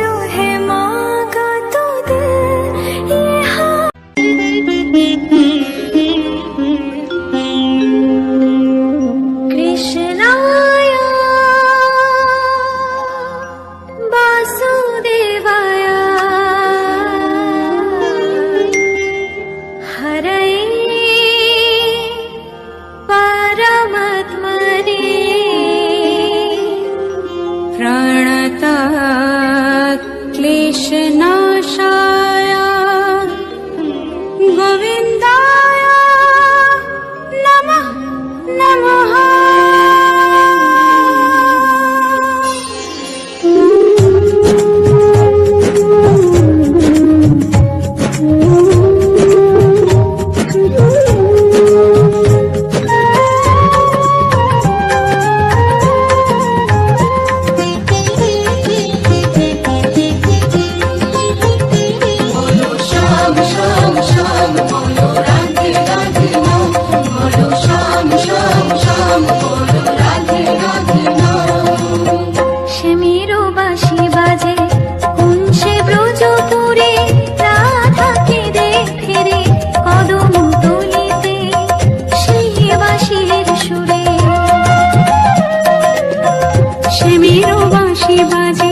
ो हे मा कुध कृष्णया वासुदेवाया। हरे परमधरि प्रणत क्लेशनाशा প্রেমের বাঁশি বাজে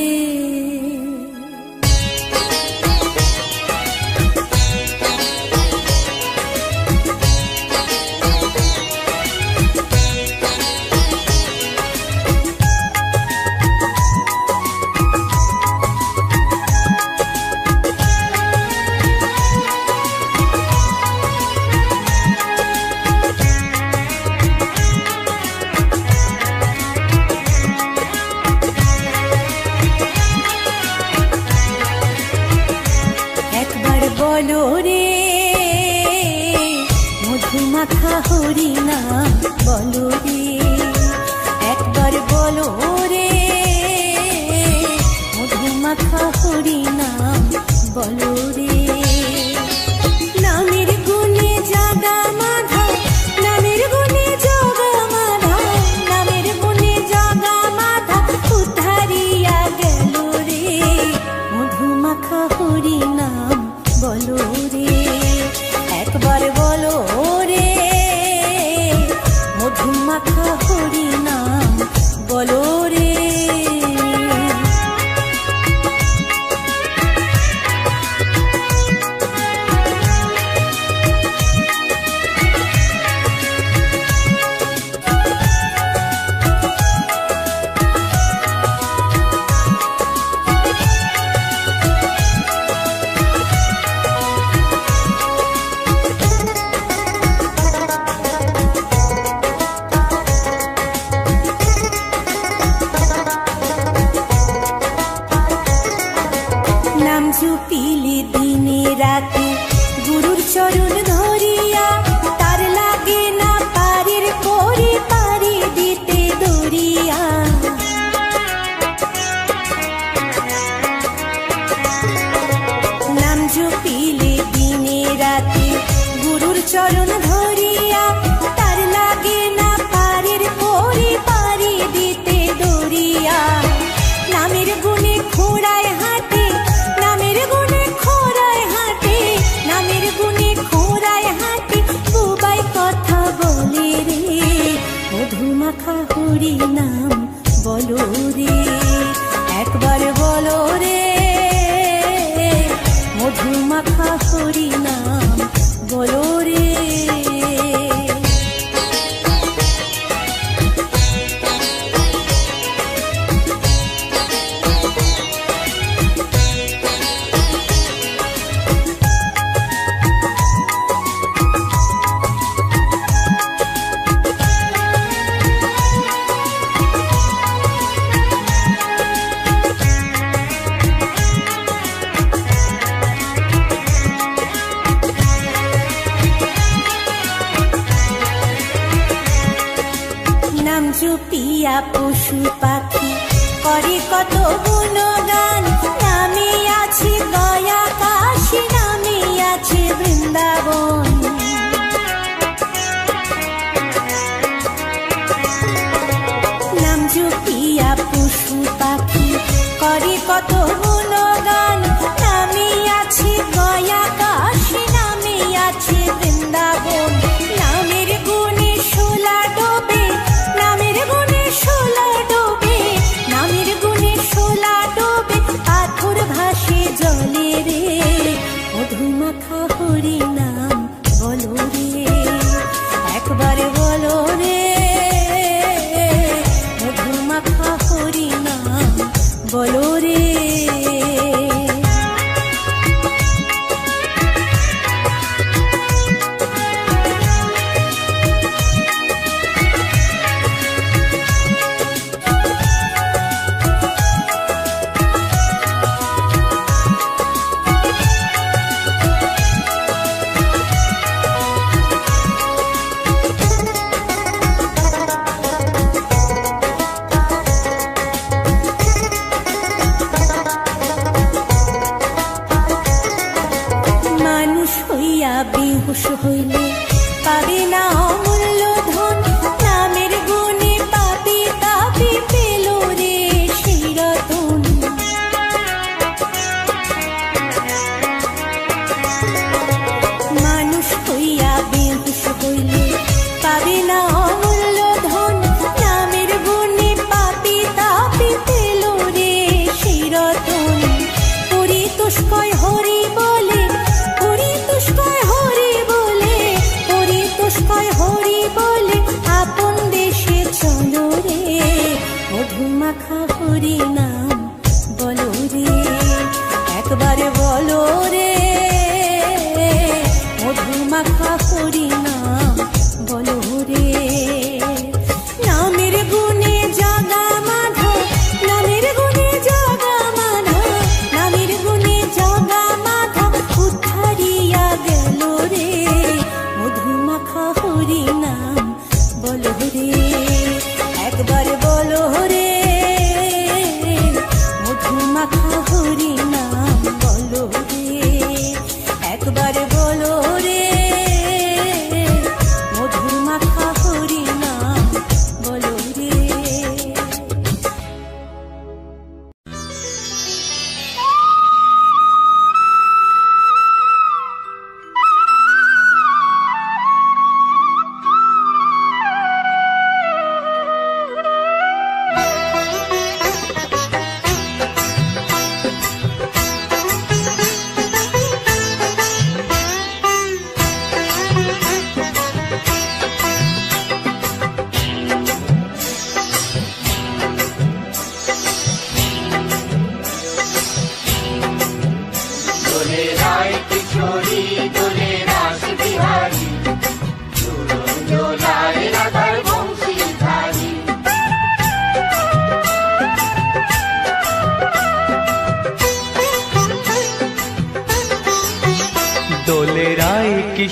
বলো রে মধুমাখা হরিনা বলো রে একবার বলো রে মধুমাখা হরিনা বলো চরণ ধরিয়া, তার লাগে না পারির পরে পারি দিতে দরিয়া নামের গুণে খোড়ায় হাতে নামের গুণে খোড়ায় হাতে নামের গুণে খোড়ায় হাতে বুবাই কথা বলে রে, মধুমাখা হরি নাম বলো রে, একবার বলো রে, মধুমাখা হরি নাম বলো রে নাম করে 不是不爱你。